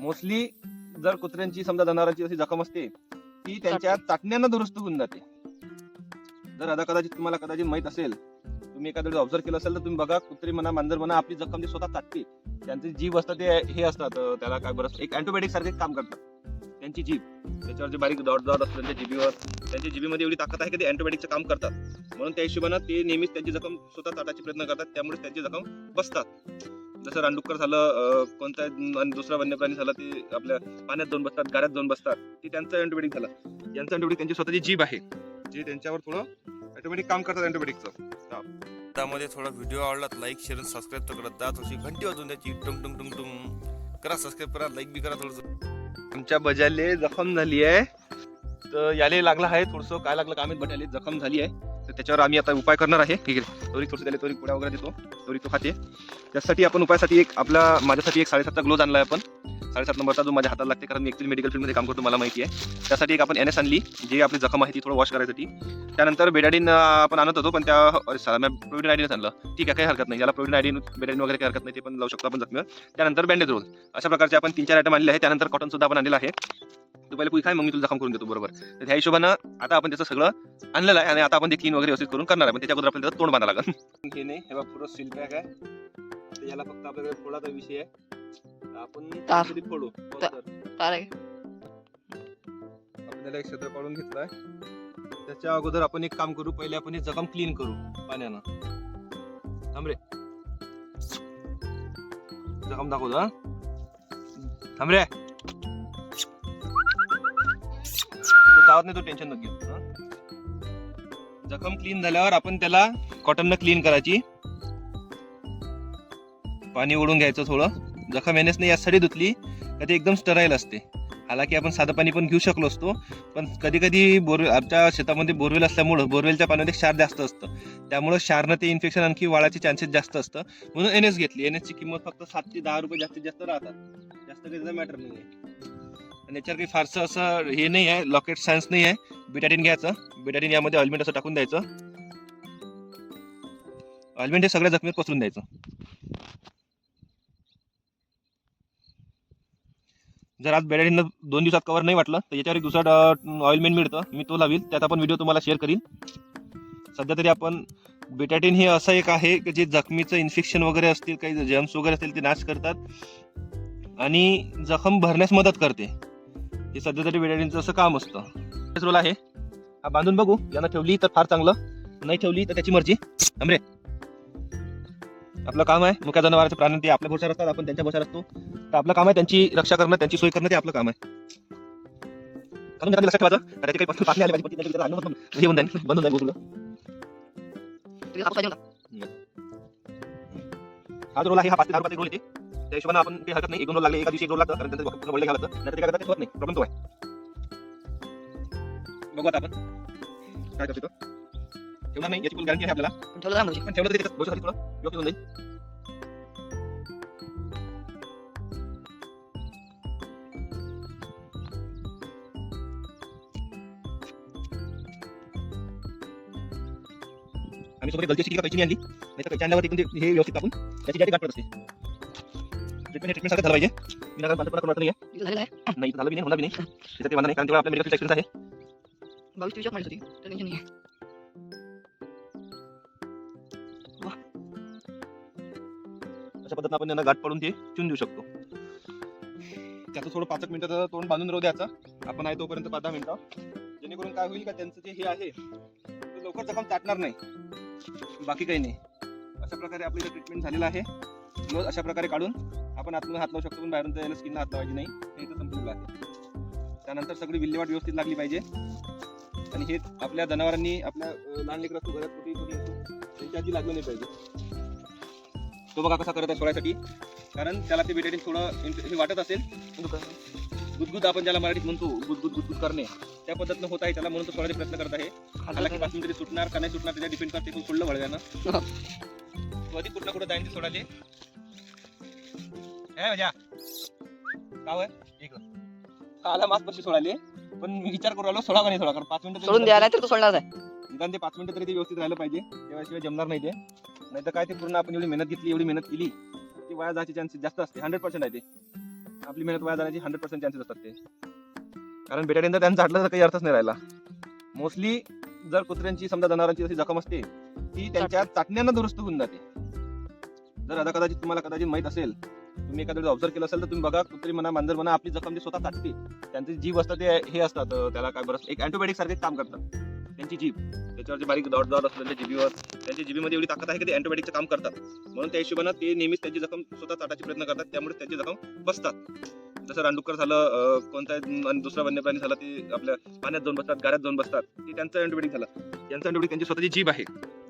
Mostly जर कुत्र्यांची समजा जनावरांची अशी जखम असते ती त्यांच्या चाटण्यानं दुरुस्त होऊन जाते. जर आता कदाचित तुम्हाला कदाचित माहीत असेल तुम्ही एखाद्या ऑब्झर्व केलं असेल तर तुम्ही बघा कुत्री म्हणा मांजर म्हणा आपली जखम ती स्वतः चाटते त्यांचे जीव असतात ते हे असतात त्याला काय बरं एक अँटीबायोटिक सारखे काम करतात. त्यांची जीभ त्याच्यावर जे बारीक डॉट डॉट असतात त्यांच्या जीबीवर त्यांच्या जीबीमध्ये एवढी ताकद आहे की ते अँटीबायोटिकचं काम करतात. म्हणून त्या हिशोबानं ते नेहमीच त्यांची जखम स्वतः चाटायचे प्रयत्न करतात त्यामुळे त्यांची जखम बसतात. जसं रानडुक्कर झालं कोणता आणि दुसरा वन्य प्राणी झाला ते आपल्या पाण्यात जाऊन बसतात गाड्यात जाऊन बसतात ते त्यांचं अँटीबायोटिक झालं. यांचं अँटीबायोटिक त्यांची स्वतःची जीभ आहे. जे त्यांच्यावर थोडं ऑटोमॅटिक काम करतात अँटीबायोटिकचं त्यामध्ये थोडा व्हिडिओ आवडला लाईक शेअर सबस्क्राईब तर करत जा थोडीशी घंटी वाजवून द्यायची. टुंग टुंग टुंग टुंग करा सबस्क्राईब करा लाईक बी करा थोडंसं. आमच्या बजाले जखम झाली आहे. तर याले लागला आहे थोडंसं काय लागलं काय माहीत बटाले जखम झाली आहे. तर त्याच्यावर आम्ही आता उपाय करणार आहे. ठीक आहे. तोरी थोडंसं त्याला तोरी पुड्या वगैरे देतो. तोरी तो खाते. त्यासाठी आपण उपायासाठी एक आपला माझ्यासाठी एक साडेसातचा ग्लोज आणला आहे आपण. साडेसात नंबरचा जो माझ्या हाताला लागते कारण मी ऍक्च्युली मेडिकल फील्डमध्ये काम करतो मला माहिती आहे. त्यासाठी एक आपण एन एस आणली जी आपली जखम आहे ती थोडं वॉश करायसाठी. त्यानंतर बेडाडीन आपण आणत होतो पण त्या अरे साला आयडीनच आणलं. ठीक आहे काही हरकत नाही. याला प्रोटीन आयडीन बेडाडीन वगैरे काही हरकत नाही ते पण लावू शकतो आपण जखमीवर. त्यानंतर बँडेज रोल अशा प्रकारचे आपण तीन चार आयटम आणले आहे. त्यानंतर कॉटनसुद्धा आपण आणलेला आहे. तू पहिले पुढे काय मग मी तुला जखम करून देतो बरोबर. तर त्या हिशोबानं आता आपण त्याचं सगळं आणलेलं आहे आणि आता आपण ते क्लीन वगैरे व्यवस्थित करून करणार आहे. पण त्याच्या अगोदर आपल्याला त्याचं तोंड बांधा लागेल. हे नाही हे बघ पुरं सील पॅक आहे. याला फक्त आपल्याकडे फोडाचा विषय आहे. आपण फोडू. हो त्याला एक क्षेत्र काढून घेतलाय. त्याच्या अगोदर आपण एक काम करू पहिले आपण हे जखम क्लीन करू पाण्यानं. थांब रे. जखम दाखवतो थांब रे. तो नाही तो टेन्शन नको घेऊ, जखम क्लीन झाल्यावर आपण त्याला कॉटननं क्लीन करायची. पाणी ओढून घ्यायचं थोडं. जखम येण्यास नाही यासाठी धुतली का ते एकदम स्टराईल असते. हालाकी आपण साधं पाणी पण घेऊ शकलो असतो पण कधी कधी बोरवेल आमच्या शेतामध्ये बोरवेल असल्यामुळं बोरवेलच्या पाण्यामध्ये क्षार जास्त असतं. त्यामुळं क्षारनं ते इन्फेक्शन आणखी वाढायचे चान्सेस जास्त असतं. म्हणून एन एस घेतली. एन एसची किंमत फक्त सात ते दहा रुपये जास्तीत जास्त राहतात. जास्त काही मॅटर नाही आहे याच्यावर काही फारसं असं हे नाही आहे लॉकेट सायन्स नाही आहे. बिटाडिन घ्यायचं. बिटाडिन यामध्ये ऑइलमेंट असं टाकून द्यायचं. ऑइलमेंट हे सगळ्या जखमीवर पसरून द्यायचं. जर आज बेडाडीनं दोन दिवसात कवर नाही वाटलं तर याच्यावर एक दुसरा ऑइलमेंट मिळतं. मी तो लावील. त्यात आपण व्हिडिओ तुम्हाला शेअर करीन. सध्या तरी आपण बेटाटीन हे असं एक आहे की जे जखमीचं इन्फेक्शन वगैरे असतील काही जर्म्स वगैरे असतील ते नाश करतात. आणि जखम भरण्यास मदत करते. हे सध्या तरी बेटाटीनचं असं काम असतं. रोल आहे. हा बांधून बघू. यानं ठेवली तर फार चांगलं. नाही ठेवली तर त्याची मर्जी. थांबरे आपलं काम आहे. मुख्या जनावरांचे प्राणी ते आपल्या भोशावर असतात. आपण त्यांच्या भोशावर असतो. तर आपलं काम आहे त्यांची रक्षा करणं त्यांची सोय करणं ते आपलं काम आहे. कारण लक्षात ठेवायचं त्याचे काही प्रश्न टाकले आले पाहिजे. हे बंद. हा जो रोल आहे हा पाच ते दहा रुपयाचा रोल येते त्या हिशोबाने आपण काही हरकत नाही. एक दोन रोल लागले एका दिवशी एक रोल लागतं. कारण त्यांचं पूर्ण घ्यावं लागतं नाही ते काय करतात ते होत नाही. प्रॉब्लेम तो आहे. बघू आता आपण. काय करतो तो. ठेवणार नाही. याची फुल गॅरंटी आहे आपल्याला. ठेवलं जाणार पण ठेवलं तरी त्याच्यात. थोडं योग्य होऊन जाईल. आम्ही सोबत गलती अशी केली का कैची नाही आणली नाही तर कैची आणल्यावर एकूण ते हे व्यवस्थित टाकून त्याची जाती गाठ पडत असते ट्रीटमेंट ट्रीटमेंट सारखं झालं पाहिजे. पडत नाही नाही झालं बी नाही होणार बी नाही. त्याच्यात ते नाही कारण तेव्हा आपल्या मेडिकल एक्सपिरियन्स आहे बावीस होती टेन्शन नाही. अशा पद्धतीने आपण त्यांना गाठ पडून ते चून देऊ शकतो. त्याचं थोडं पाच एक मिनिटाचं तोंड बांधून राहू द्यायचं. आपण आहे तोपर्यंत पाच दहा मिनिटं. जेणेकरून काय होईल का त्यांचं जे हे आहे लवकर जखम चाटणार नाही. बाकी काही नाही. अशा प्रकारे आपली ट्रीटमेंट झालेलं आहे. ग्लोज अशा प्रकारे काढून आपण आतमध्ये हात लावू शकतो पण बाहेरून त्याला स्किनला हात लावायची नाही. हे इथं संपलेलं आहे. त्यानंतर सगळी विल्हेवाट व्यवस्थित लागली पाहिजे. आणि हे आपल्या जनावरांनी आपल्या लहान लेकरं असतो घरात कुठे कुठे त्यांच्या आधी लागलं नाही पाहिजे. तो बघा कसा करत आहे सोडायसाठी कारण त्याला ते बेटेटिंग थोडं इंट- हे वाटत असेल. गुदगुद आपण ज्याला मराठीत म्हणतो गुदगुद गुदगुद करणे त्या पद्धतीनं होत आहे. त्याला म्हणून तो सोडायचा प्रयत्न करत आहे. हालाकी पासून तरी सुटणार का नाही सुटणार त्याच्या डिपेंड करते. तू सोडलं वळव्यानं. तू आधी कुठं कुठं जाईन ते आला मास पक्षी सोडाले पण मी विचार करू राहिलो सोडा का नाही सोडा? कारण पाच मिनिटं सोडून द्यायला तर तो सोडणार आहे निदान ते पाच मिनिटं तरी ते व्यवस्थित राहिलं पाहिजे. त्याशिवाय जमणार नाही ते. नाही तर काय ते पूर्ण आपण एवढी मेहनत घेतली एवढी मेहनत केली ती वाया जायची चान्सेस जास्त असते. हंड्रेड पर्सेंट आहे ते. आपली मेहनत वाया जाण्याची हंड्रेड पर्सेंट चान्सेस असतात ते. कारण बेटाडीनं त्यांचं झाडलं तर काही अर्थच नाही राहिला. मोस्टली जर कुत्र्यांची समजा जनावरांची जशी जखम असते ती त्यांच्या चाटण्यानं दुरुस्त होऊन जाते. जर आता कदाचित तुम्हाला कदाचित माहीत असेल तुम्ही एखाद्या ऑब्झर्व केलं असेल तर तुम्ही बघा कुत्री म्हणा मांजर म्हणा आपली जखम जे स्वतः चाटते त्यांची जीव असतात ते हे असतात त्याला काय बरं एक अँटीबायोटिक सारखे काम करतात. त्यांची जीभ त्याच्यावर जे बारीक डॉट डॉट असतात त्यांच्या जीबीवर त्यांच्या जीबीमध्ये एवढी ताकद आहे की ते अँटीबायोटिकचं काम करतात. म्हणून त्या हिशोबानं ते नेहमीच त्यांची जखम स्वतः चाटायचे प्रयत्न करतात त्यामुळे त्यांची जखम बसतात. जसं रानडुक्कर झालं कोणता आणि दुसरा वन्य प्राणी झाला ते आपल्या पाण्यात जाऊन बसतात गाड्यात जाऊन बसतात ते त्यांचं अँटीबायोटिक झालं. त्यांचं अँटीबायोटिक त्यांची स्वतःची जीभ आहे.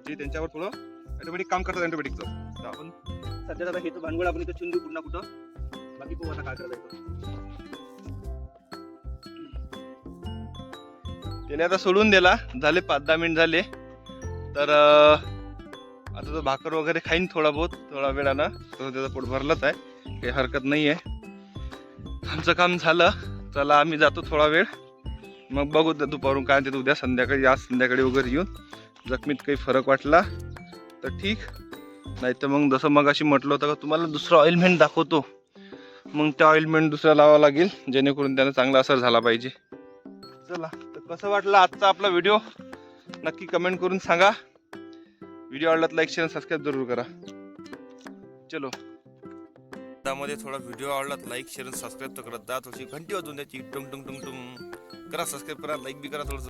जे त्यांच्यावर थोडं अँटीबायोटिक काम करतात अँटीबायोटिकचं तर आपण सध्या आता हे तर भांडवल आपण इथं चिंदू कुठं ना कुठं? बाकी पाहू आता काय करायचं? त्याने आता सोडून दिला. झाले पाच दहा मिनिट झाले. तर आता तो भाकर वगैरे खाईन थोडा बहुत थोडा वेळानं. तर त्याचं पोट भरलंच आहे. काही हरकत नाही आहे आमचं काम झालं. चला आम्ही जातो थोडा वेळ. मग बघू त्या दुपारून काय ते उद्या संध्याकाळी आज संध्याकाळी वगैरे येऊन जखमीत काही फरक वाटला तर ठीक. नाही तर मग जसं मग अशी म्हटलं होतं का तुम्हाला दुसरं ऑइलमेंट दाखवतो. मग त्या ऑइलमेंट दुसरा लावावं लागेल जेणेकरून त्याला चांगला असर झाला पाहिजे. चला. कसं वाटलं आजचा आपला व्हिडिओ नक्की कमेंट करून सांगा. व्हिडिओ आवडला तर लाईक शेअर सबस्क्राईब जरूर करा. चलो. त्यामध्ये थोडा व्हिडिओ आवडला लाईक शेअर सबस्क्राईब तर करत जा थोडीशी घंटी वाजून द्यायची. टुंग टुंग टुंग टुंग. करा सबस्क्राईब करा लाईक बी करा थोडंसं.